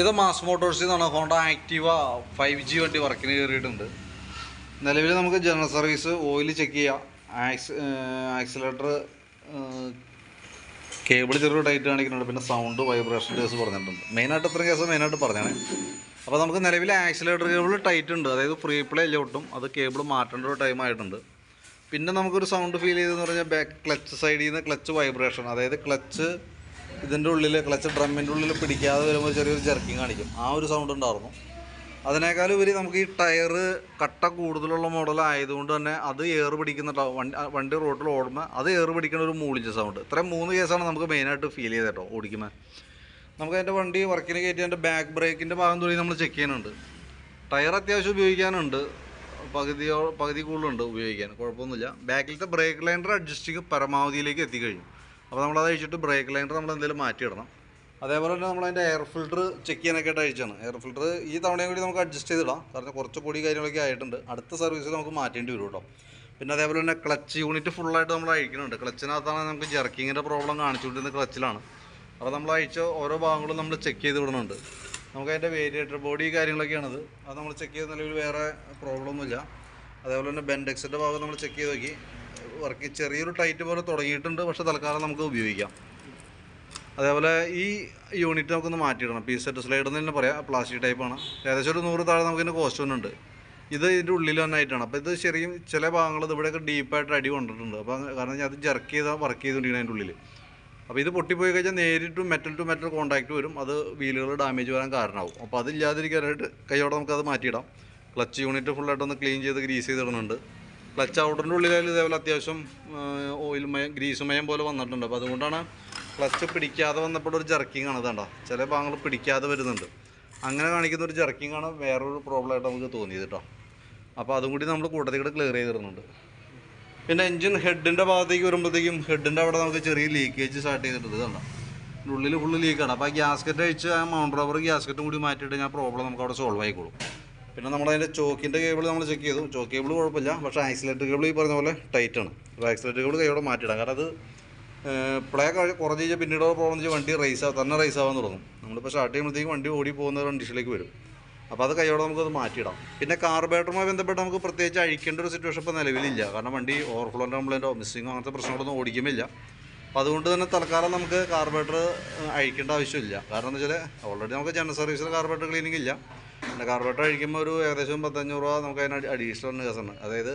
ഇത് മാസ് മോട്ടോഴ്സിൽ നിന്നാണ് Honda Activa five G വണ്ടി വർക്കിന് കയറിയിട്ടുണ്ട് നിലവിൽ നമുക്ക് ജനറൽ സർവീസ് ഓയിൽ ചെക്ക് ചെയ്യാം. ആക്സ് ആക്സിലേറ്റർ കേബിൾ ചെറിയ ടൈറ്റ് കാണിക്കുന്നുണ്ട്. പിന്നെ സൗണ്ട് വൈബ്രേഷൻ കേസ് പറഞ്ഞിട്ടുണ്ട്. മെയിനായിട്ട് ഇത്രയും കേസ് മെയിനായിട്ട് പറഞ്ഞാണ് അപ്പോൾ നമുക്ക് നിലവിൽ ആക്സിലേറ്റർ കേബിൾ ടൈറ്റ് ഉണ്ട്. അതായത് ഫ്രീ പ്ലേ അല്ല ഒട്ടും. അത് കേബിൾ മാറ്റേണ്ട ഒരു ടൈം ആയിട്ടുണ്ട്. പിന്നെ നമുക്കൊരു സൗണ്ട് ഫീൽ ചെയ്തെന്ന് പറഞ്ഞാൽ ബാക്ക് ക്ലച്ച് സൈഡിൽ നിന്ന് ക്ലച്ച് വൈബ്രേഷൻ അതായത് ക്ലച്ച് ഇതിന്റെ ഉള്ളിൽ ക്ലച്ച് ഡ്രമ്മിന്റെ ഉള്ളിൽ പിടിക്കാതെ വരുമ്പോൾ ചെറിയൊരു ജർക്കിങ് കാണിക്കും. ആ ഒരു സൗണ്ട് ഉണ്ടായിരുന്നു. അതിനേക്കാൾ ഉപരി നമുക്ക് ഈ ടയർ കട്ട കൂടുതലുള്ള മോഡൽ ആയതുകൊണ്ട് തന്നെ അത് എയർ പിടിക്കുന്ന വണ്ടി വണ്ടി റോട്ടിൽ ഓടുമ്പോൾ അത് എയർ പിടിക്കുന്ന ഒരു മൂളിച്ച സൗണ്ട് ഇത്രയും മൂന്ന് കേസാണ് നമുക്ക് മെയിനായിട്ട് ഫീൽ ചെയ്തത് കേട്ടോ ഓടിക്കുമ്പോൾ നമുക്ക് അതിന്റെ വണ്ടി വർക്കിന് കയറ്റി അതിന്റെ ബാക്ക് ബ്രേക്കിന്റെ ഭാഗം തുടങ്ങി നമ്മൾ ചെക്ക് ചെയ്യാനുണ്ട് ടയർ അത്യാവശ്യം ഉപയോഗിക്കാനുണ്ട്. പകുതിയോ പകുതി കൂടുതലുണ്ട് ഉപയോഗിക്കാൻ. കുഴപ്പമൊന്നുമില്ല. ബാക്കിലത്തെ ബ്രേക്ക് ലൈനർ അഡ്ജസ്റ്റിങ് പരമാവധിയിലേക്ക് എത്തിക്കഴിഞ്ഞു. അപ്പോൾ നമ്മളത് അഴിച്ചിട്ട് ബ്രേക്ക് ലൈനർ നമ്മൾ എന്തെങ്കിലും മാറ്റിയിടണം. അതേപോലെ തന്നെ നമ്മൾ അതിന്റെ എയർ ഫിൽറ്റർ ചെക്ക് ചെയ്യാനൊക്കെ ആയിട്ട് അഴിച്ചാണ് എയർ ഫിൽറ്റർ ഈ തവണയും കൂടി നമുക്ക് അഡ്ജസ്റ്റ് ചെയ്തിടാം. കാരണം കുറച്ച് പൊടി കാര്യങ്ങളൊക്കെ ആയിട്ടുണ്ട്. അടുത്ത സർവീസിൽ നമുക്ക് മാറ്റേണ്ടി വരും കേട്ടോ പിന്നെ അതേപോലെ തന്നെ ക്ലച്ച് യൂണിറ്റ് ഫുള്ളായിട്ട് നമ്മൾ അഴിക്കുന്നുണ്ട് ക്ലച്ചിനകത്താണ് നമുക്ക് ജർക്കിങ്ങിന്റെ പ്രോബ്ലം കാണിച്ചുകൊണ്ടിരുന്നത് ക്ലച്ചിലാണ് അപ്പോൾ നമ്മൾ അഴിച്ച ഓരോ ഭാഗങ്ങളും നമ്മൾ ചെക്ക് ചെയ്ത് വിടുന്നുണ്ട് നമുക്ക് അതിന്റെ വേരിയേറ്റർ ബോഡി കാര്യങ്ങളൊക്കെയാണത്. അത് നമ്മൾ ചെക്ക് ചെയ്ത നിലവിൽ വേറെ പ്രോബ്ലം ഒന്നുമില്ല. അതേപോലെ തന്നെ ബെൻഡെക്സിന്റെ ഭാഗം നമ്മൾ ചെക്ക് ചെയ്ത് നോക്കി. വർക്ക് ചെറിയൊരു ടൈറ്റ് പോലെ തുടങ്ങിയിട്ടുണ്ട്. പക്ഷെ തൽക്കാലം നമുക്ക് ഉപയോഗിക്കാം. അതേപോലെ ഈ യൂണിറ്റ് നമുക്കൊന്ന് മാറ്റിയിടണം. പീസ് സെറ്റ് സ്ലൈഡ് എന്ന് തന്നെ പറയാം. പ്ലാസ്റ്റിക് ടൈപ്പാണ് ഏകദേശം ഒരു നൂറ് താഴെ നമുക്ക് ഇതിന്റെ കോസ്റ്റ് ഉണ്ട്. ഇത് ഇതിന്റെ ഉള്ളിൽ തന്നെ അപ്പോൾ ഇത് ചെറിയ ചില ഭാഗങ്ങൾ ഇവിടെയൊക്കെ ഡീപ്പായിട്ട് അടി കൊണ്ടിട്ടുണ്ട്. അപ്പോൾ കാരണം ഞാൻ അത് ജർക്ക് ചെയ്താൽ വർക്ക് ചെയ്തുകൊണ്ടിരിക്കണം അതിന്റെ ഉള്ളിൽ അപ്പോൾ ഇത് പൊട്ടിപ്പോയി കഴിഞ്ഞാൽ നേരിട്ട് മെറ്റൽ ടു മെറ്റൽ കോൺടാക്റ്റ് വരും. അത് വീലുകൾ ഡാമേജ് വരാൻ കാരണമാവും. അപ്പോൾ അതില്ലാതിരിക്കാനായിട്ട് കൈയോടെ നമുക്കത് മാറ്റിയിടാം. ക്ലച്ച് യൂണിറ്റ് ഫുള്ളായിട്ടൊന്ന് ക്ലീൻ ചെയ്ത് ഗ്രീസ് ചെയ്തിടുന്നുണ്ട് ക്ലച്ച് ഔട്ടറിന്റെ ഉള്ളിലായാലും ഇതേപോലെ അത്യാവശ്യം ഓയിൽ മയം ഗ്രീസ് മയം പോലെ വന്നിട്ടുണ്ട്. അപ്പോൾ അതുകൊണ്ടാണ് ക്ലച്ച് പിടിക്കാതെ വന്നപ്പോൾ ഒരു ജർക്കിങ് ആണ് ഇതാണ്ട. ചില ഭാഗങ്ങൾ പിടിക്കാതെ വരുന്നുണ്ട്. അങ്ങനെ കാണിക്കുന്ന ഒരു ജർക്കിങ് ആണ് വേറൊരു പ്രോബ്ലം ആയിട്ട് നമുക്ക് തോന്നിയത് കേട്ടോ അപ്പോൾ അതും കൂടി നമ്മൾ കൂട്ടത്തിൽ കൂടെ ക്ലിയർ ചെയ്തിടുന്നുണ്ട്. പിന്നെ എൻജിൻ ഹെഡിന്റെ ഭാഗത്തേക്ക് വരുമ്പോഴത്തേക്കും ഹെഡിന്റെ അവിടെ നമുക്ക് ചെറിയ ലീക്കേജ് സ്റ്റാർട്ട് ചെയ്തിട്ടുണ്ട് ഇതാണ് ഉള്ളിൽ ഫുള്ള് ലീക്കാണ് അപ്പോൾ ആ ഗ്യാസ്കറ്റ് അഴിച്ച് ആ മൗണ്ട് റബ്ബർ ഗ്യാസ്കറ്റും കൂടി മാറ്റിയിട്ട് ഞാൻ പ്രോബ്ലം നമുക്ക് അവിടെ സോൾവ് ആയിക്കോളും. പിന്നെ നമ്മളതിന്റെ ചോക്കിന്റെ കേബിൾ നമ്മൾ ചെക്ക് ചെയ്തു. ചോക്ക് കേബിൾ കുഴപ്പമില്ല. പക്ഷേ ആക്സിലേറ്റർ കേബിൾ ഈ പറഞ്ഞ പോലെ ടൈറ്റ് ആണ്. അപ്പോൾ ആക്സിലേറ്റർ കേബിൾ കൈയോടെ മാറ്റിയിടാം. കാരണം അത് പ്ലേ കുറച്ച് കഴിഞ്ഞാൽ പിന്നീട് പ്രോബ്ലം വെച്ചാൽ വണ്ടി റേസ് ആവും തന്നെ റേസ് ആവാൻ തുടങ്ങും. നമ്മളിപ്പോൾ സ്റ്റാർട്ട് ചെയ്യുമ്പോഴത്തേക്കും വണ്ടി ഓടി പോകുന്ന കണ്ടീഷനിലേക്ക് വരും. അപ്പോൾ അത് കൈയോടെ നമുക്കത് മാറ്റിയിടാം. പിന്നെ കാർബേറ്ററുമായി ബന്ധപ്പെട്ട് നമുക്ക് പ്രത്യേകിച്ച് അഴിക്കേണ്ട ഒരു സിറ്റുവേഷൻ ഇപ്പോൾ നിലവിലില്ല. കാരണം വണ്ടി ഓവർഫ്ലോന്റെ കംപ്ലൈന്റോ മിസ്സിങ്ങോ അങ്ങനത്തെ പ്രശ്നങ്ങളൊന്നും ഓടിക്കുമില്ല അപ്പോൾ അതുകൊണ്ട് തന്നെ തൽക്കാലം നമുക്ക് കാർബേറ്റർ അഴിക്കേണ്ട ആവശ്യമില്ല. കാരണം എന്താ വെച്ചാൽ ഓൾറെഡി നമുക്ക് ജനറൽ സർവീസിൽ കാർബേറ്റർ ക്ലീനിങ് ഇല്ല. പിന്നെ കാർബറേറ്റർ അഴിക്കുമ്പോൾ ഒരു ഏകദേശം പത്തഞ്ഞൂറ് രൂപ നമുക്ക് അതിന് അഡീഷണൽ കേസാണ് അതായത്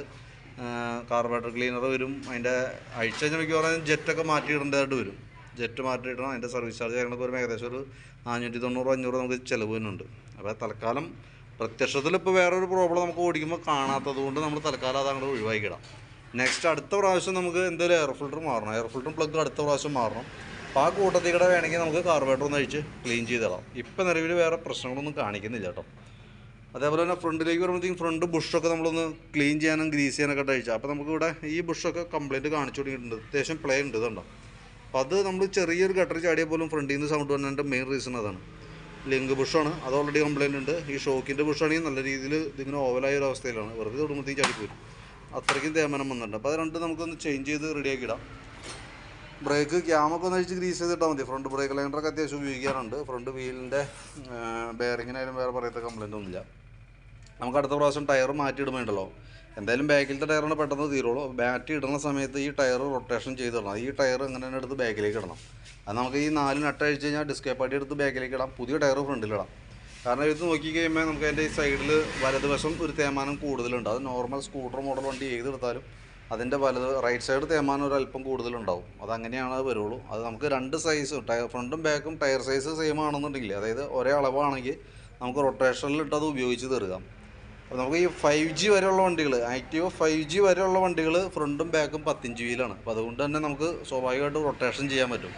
കാർബറേറ്റർ ക്ലീനർ വരും അതിന്റെ അഴിച്ചു കഴിഞ്ഞാൽ മിക്കവാറും ജെറ്റൊക്കെ മാറ്റിയിടേണ്ടതായിട്ട് വരും. ജെറ്റ് മാറ്റിയിടണം അതിന്റെ സർവീസ് ചാർജ് കാര്യങ്ങളൊക്കെ വരുമ്പോൾ ഏകദേശം ഒരു നാനൂറ്റി തൊണ്ണൂറ് അഞ്ഞൂറ് നമുക്ക് ചിലവ് തന്നെയുണ്ട് അപ്പോൾ തൽക്കാലം പ്രത്യക്ഷത്തിൽ ഇപ്പോൾ വേറൊരു പ്രോബ്ലം നമുക്ക് ഓടിക്കുമ്പോൾ കാണാത്തത് കൊണ്ട് നമ്മൾ തൽക്കാലം അത് അങ്ങോട്ട് ഒഴിവാക്കിയിടാം. നെക്സ്റ്റ് അടുത്ത പ്രാവശ്യം നമുക്ക് എന്തെങ്കിലും എയർ ഫിൽറ്റർ മാറണം. എയർ ഫിൽറ്ററും പ്ലഗ് അടുത്ത പ്രാവശ്യം മാറണം. അപ്പോൾ ആ കൂട്ടത്തിൽ കൂടെ വേണമെങ്കിൽ നമുക്ക് കാർബേറ്റർ ഒന്ന് അഴിച്ച് ക്ലീൻ ചെയ്തിടാം ഇപ്പം നിലവിൽ വേറെ പ്രശ്നങ്ങളൊന്നും കാണിക്കുന്നില്ല കേട്ടോ. അതേപോലെ തന്നെ ഫ്രണ്ടിലേക്ക് വരുമ്പോഴത്തേക്കും ഫ്രണ്ട് ബുഷൊക്കെ നമ്മളൊന്ന് ക്ലീൻ ചെയ്യാനും ഗ്രീസ് ചെയ്യാനൊക്കെ അഴിച്ചാൽ അപ്പോൾ നമുക്ക് ഇവിടെ ഈ ബുഷൊക്കെ കംപ്ലീറ്റ് കാണിച്ചു തുടങ്ങിയിട്ടുണ്ട്. അത്യാവശ്യം പ്ലേ ഉണ്ട് ഇതുണ്ടോ? അപ്പോൾ അത് നമ്മൾ ചെറിയൊരു ഗട്ടർ ചാടിയാൽ പോലും ഫ്രണ്ടിൽ നിന്ന് സൗണ്ട് വന്നതിന്റെ മെയിൻ റീസൺ അതാണ്. ലിങ്ക് ബുഷാണ് അത് ഓൾറെഡി കംപ്ലയിന്റ് ഉണ്ട്. ഈ ഷോക്കിന്റെ ബുഷാണെങ്കിൽ നല്ല രീതിയിൽ ഇതിങ്ങനെ ഓവലായ ഒരു അവസ്ഥയിലാണ്. വെറുതെ തൊടുമ്പോഴത്തേക്ക് ചാടിപ്പോരും. അത്രയ്ക്കും തേമനം വന്നിട്ടുണ്ട്. അപ്പോൾ അത് രണ്ട് നമുക്കൊന്ന് ചേഞ്ച് ചെയ്ത് റെഡിയാക്കി ഇടാം. ബ്രേക്ക് ക്യാമൊക്കെ ഒന്ന് അഴിച്ച് ഗ്രീസ് ചെയ്തിട്ടാൽ മതി. ഫ്രണ്ട് ബ്രേക്ക് ലൈനറൊക്കെ അത്യാവശ്യം ഉപയോഗിക്കാറുണ്ട്. ഫ്രണ്ട് വീലിന്റെ ബെയറിങ്ങിനായാലും വേറെ പറയത്ത കംപ്ലൈന്റ് ഒന്നുമില്ല. നമുക്ക് അടുത്ത പ്രാവശ്യം ടയർ മാറ്റി ഇടുമ്പോണ്ടല്ലോ. എന്തായാലും ബാക്കിലത്തെ ടയറാണ് പെട്ടെന്ന് തീരുള്ളൂ. ബാറ്റി ഇടുന്ന സമയത്ത് ഈ ടയർ റൊട്ടേഷൻ ചെയ്തിടണം ഈ ടയർ ഇങ്ങനെ തന്നെ എടുത്ത് ബാക്കിലേക്ക് ഇടണം. അത് നമുക്ക് ഈ നാല് നട്ട് അഴിച്ച് കഴിഞ്ഞാൽ ഡിസ്കേ പാട്ടി എടുത്ത് ബാക്കിലേക്ക് ഇടാം. പുതിയ ടയർ ഫ്രണ്ടിലിടാം കാരണം ഇത് നോക്കി കഴിയുമ്പോൾ നമുക്ക് അതിന്റെ ഈ സൈഡിൽ വലതുവശം ഒരു തേമാനം കൂടുതലുണ്ട്. അത് നോർമൽ സ്കൂട്ടർ മോഡൽ വണ്ടി ഏതെടുത്താലും അതിന്റെ വലത് റൈറ്റ് സൈഡ് തേമാനം ഒരു അല്പം കൂടുതലുണ്ടാവും. അത് അങ്ങനെയാണ് അത് വരുള്ളൂ. അത് നമുക്ക് രണ്ട് സൈസ് ടയർ ഫ്രണ്ടും ബാക്കും ടയർ സൈസ് സെയിം ആണെന്നുണ്ടെങ്കിൽ അതായത് ഒരേ അളവാണെങ്കിൽ നമുക്ക് റൊട്ടേഷനിൽ ഇട്ട് അത് ഉപയോഗിച്ച് തീർക്കാം അപ്പോൾ നമുക്ക് ഈ ഫൈവ് ജി വരെയുള്ള വണ്ടികൾ ആക്റ്റീവ് ഫൈവ് ജി വരെയുള്ള വണ്ടികൾ ഫ്രണ്ടും ബാക്കും പത്തിഞ്ച് വീലാണ്. അപ്പോൾ അതുകൊണ്ട് തന്നെ നമുക്ക് സ്വാഭാവികമായിട്ട് റൊട്ടേഷൻ ചെയ്യാൻ പറ്റും.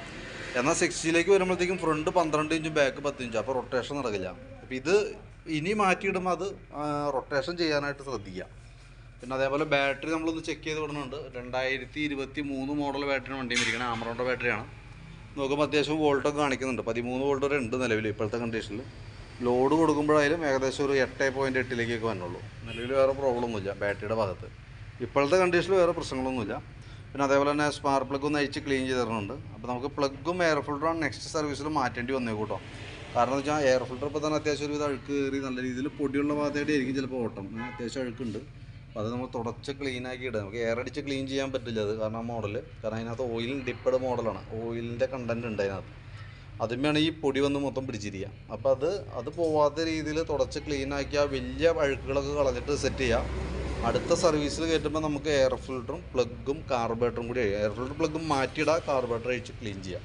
എന്നാൽ സിക്സ് ജിയിലേക്ക് വരുമ്പോഴത്തേക്കും ഫ്രണ്ട് പന്ത്രണ്ട് ഇഞ്ചും ബാക്ക് പത്ത് ഇഞ്ചും അപ്പോൾ റൊട്ടേഷൻ നടക്കില്ല. അപ്പോൾ ഇത് ഇനി മാറ്റിയിടുമ്പോൾ അത് റൊട്ടേഷൻ ചെയ്യാനായിട്ട് ശ്രദ്ധിക്കുക. പിന്നെ അതേപോലെ ബാറ്ററി നമ്മളൊന്ന് ചെക്ക് ചെയ്ത് വിടുന്നുണ്ട് രണ്ടായിരത്തി ഇരുപത്തി മൂന്ന് മോഡൽ ബാറ്ററി വണ്ടി ഇരിക്കുന്നത് ആമറോണ്ട ബാറ്ററിയാണ് നോക്കുമ്പോൾ അത്യാവശ്യം വോൾട്ടൊക്കെ കാണിക്കുന്നുണ്ട്. പതിമൂന്ന് വോൾട്ട് വരെ ഉണ്ട് നിലവിൽ ഇപ്പോഴത്തെ കണ്ടീഷനിൽ ലോഡ് കൊടുക്കുമ്പോഴായാലും ഏകദേശം ഒരു എട്ട് പോയിന്റ് എട്ടിലേക്കൊക്കെ വന്നുള്ളൂ നിലവിൽ വേറെ പ്രോബ്ലം ഒന്നുമില്ല ബാറ്ററിയുടെ ഭാഗത്ത്. ഇപ്പോഴത്തെ കണ്ടീഷനിൽ വേറെ പ്രശ്നങ്ങളൊന്നുമില്ല. പിന്നെ അതേപോലെ തന്നെ സ്പാർക്ക് പ്ലഗ് ഒന്ന് അഴിച്ച് ക്ലീൻ ചെയ്ത് തരുന്നുണ്ട് അപ്പോൾ നമുക്ക് പ്ലഗും എയർ ഫിൽറ്ററും നെക്സ്റ്റ് സർവീസിൽ മാറ്റേണ്ടി വന്നേ കൂട്ടോ. കാരണം എന്ന് വെച്ചാൽ എയർ ഫിൽറ്റർ ഇപ്പോൾ തന്നെ അത്യാവശ്യം ഒരു അഴുക്ക് കയറി നല്ല രീതിയിൽ പൊടിയുള്ള ഭാഗത്തായിട്ട് ആയിരിക്കും ചിലപ്പോൾ ഓട്ടം. അത്യാവശ്യം അഴുക്കുണ്ട്. അത് നമ്മൾ തുടച്ച് ക്ലീൻ ആക്കി ഇടുക. നമുക്ക് എയർ അടിച്ച് ക്ലീൻ ചെയ്യാൻ പറ്റില്ല അത് കാരണം ആ മോഡൽ കാരണം അതിനകത്ത് ഓയിൽ ഡിപ്പഡ് മോഡലാണ് ഓയിലിന്റെ കണ്ടന്റ് ഉണ്ട് അതിനകത്ത്. ഈ പൊടി വന്ന് മൊത്തം പിടിച്ചിരിക്കുക. അപ്പോൾ അത് അത് പോവാത്ത രീതിയിൽ തുടച്ച് ക്ലീൻ ആക്കി ആ വലിയ അഴുക്കുകളൊക്കെ കളഞ്ഞിട്ട് സെറ്റ് ചെയ്യുക. അടുത്ത സർവീസിൽ കയറ്റുമ്പോൾ നമുക്ക് എയർ ഫിൽറ്ററും പ്ലഗും കാർബറേറ്ററും കൂടി എയർ ഫിൽറ്റർ പ്ലഗും മാറ്റിയിടുക കാർബറേറ്റർ അഴിച്ച് ക്ലീൻ ചെയ്യാം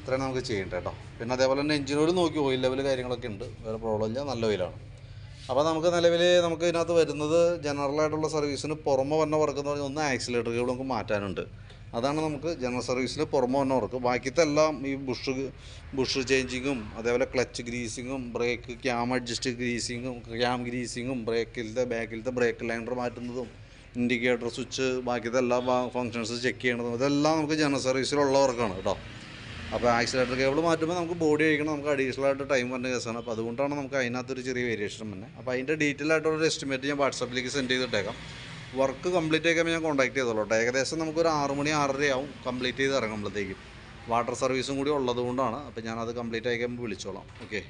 ഇത്രയും നമുക്ക് ചെയ്യേണ്ടത് കേട്ടോ. പിന്നെ അതേപോലെ തന്നെ ഓയിൽ നോക്കി ഓയിൽ ലെവൽ കാര്യങ്ങളൊക്കെ ഉണ്ട്. വേറെ പ്രോബ്ലം ഇല്ല. നല്ല ഓയിലാണ് അപ്പോൾ നമുക്ക് നിലവിൽ നമുക്ക് ഇതിനകത്ത് വരുന്നത് ജനറൽ ആയിട്ടുള്ള സർവീസിന് പുറമെ വന്ന വർക്ക് എന്ന് പറഞ്ഞാൽ ഒന്ന് ആക്സിലേറ്റർ കേബിൾ നമുക്ക് മാറ്റാനുണ്ട്. അതാണ് നമുക്ക് ജനറൽ സർവീസിന് പുറമെ വന്ന വർക്ക് ബാക്കിത്തെ എല്ലാം ഈ ബുഷ് ബുഷ് ചേഞ്ചിങ്ങും അതേപോലെ ക്ലച്ച് ഗ്രീസിങ്ങും ബ്രേക്ക് ക്യാം അഡ്ജസ്റ്റ് ഗ്രീസിങ്ങും ക്യാം ഗ്രീസിങ്ങും ബ്രേക്കിലത്തെ ബാക്കിലത്തെ ബ്രേക്ക് ലൈനർ മാറ്റുന്നതും ഇൻഡിക്കേറ്റർ സ്വിച്ച് ബാക്കിയത്തെ എല്ലാ ഫങ്ഷൻസ് ചെക്ക് ചെയ്യണതും ഇതെല്ലാം നമുക്ക് ജനറൽ സർവീസിലുള്ള വർക്കാണ് കേട്ടോ. അപ്പോൾ ആക്സിലേറ്റർ കേബിൾ മാറ്റുമ്പോൾ നമുക്ക് ബോഡി കഴിക്കണം നമുക്ക് അഡീഷണൽ ആയിട്ട് ടൈം വന്ന കേസാണ്. അപ്പോൾ അതുകൊണ്ടാണ് നമുക്ക് അതിനകത്തൊരു ചെറിയ വേരിയേഷൻ തന്നെ അപ്പോൾ അതിന്റെ ഡീറ്റെയിൽ ആയിട്ടുള്ള എസ്റ്റിമേറ്റ് ഞാൻ വാട്സാപ്പിലേക്ക് സെൻഡ് ചെയ്തിട്ടേക്കാം. വർക്ക് കംപ്ലീറ്റ് ആക്കുമ്പോൾ ഞാൻ കോൺടാക്ട് ചെയ്തോളൂ ഏകദേശം നമുക്ക് ഒരു ആറ് മണി ആറര ആവും കംപ്ലീറ്റ് ചെയ്ത് ഇറങ്ങുമ്പോഴത്തേക്കും വാട്ടർ സർവീസും കൂടി ഉള്ളതുകൊണ്ടാണ്. അപ്പോൾ ഞാനത് കംപ്ലീറ്റ് ആക്കാൻ വിളിച്ചോളാം. ഓക്കെ